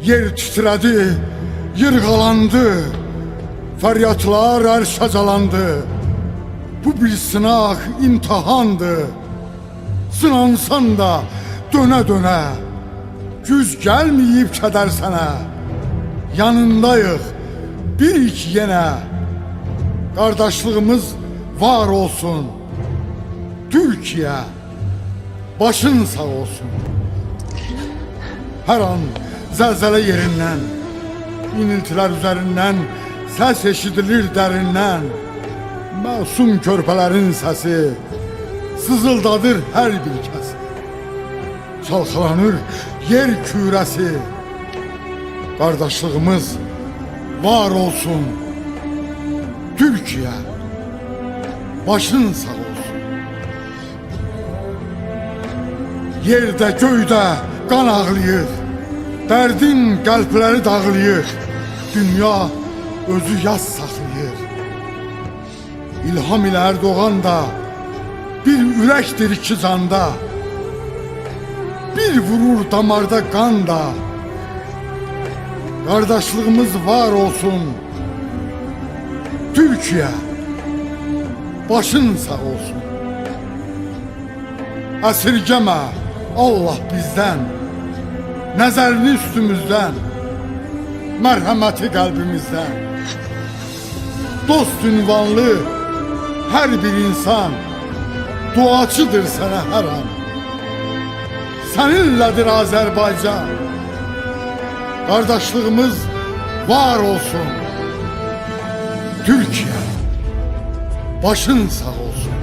Yer titrədi, yırğalandı. Fəryadlar ərşə calandı. Bu bir sınaq, imtahandı. Sınansan da dönə dönə. Güz gəlməyib kədər sənə. Yanındayıq, birik yenə. Qardaşlığımız var olsun. Türkiye başın sağ olsun. Her an zelzele yerinden, iniltiler üzerinden ses eşidilir derinden. Masum körpelerin sesi sızıldadır her bir kes. Çalkalanır yer küresi. Kardeşliğimiz var olsun. Türkiye başın sağ olsun. Yerdə, göydə qan ağlayır. Dərdin qəlbləri dağlayır. Dünya özü yaz saxlayır. İlham ilə Erdoğan da bir ürəkdir iki canda. Bir vurur damarda qan da. Qardaşlığımız var olsun. Türkiye başın sağ olsun. Əsirgəmə Allah bizdən Nəzərini üstümüzdən Mərhəməti qəlbimizdən Dost ünvanlı hər bir insan Duacıdır sənə hər an Səninlədir Azərbaycan Qardaşlığımız var olsun. Türkiye başın sağ olsun.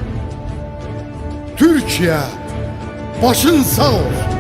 Türkiye başın sağ olsun.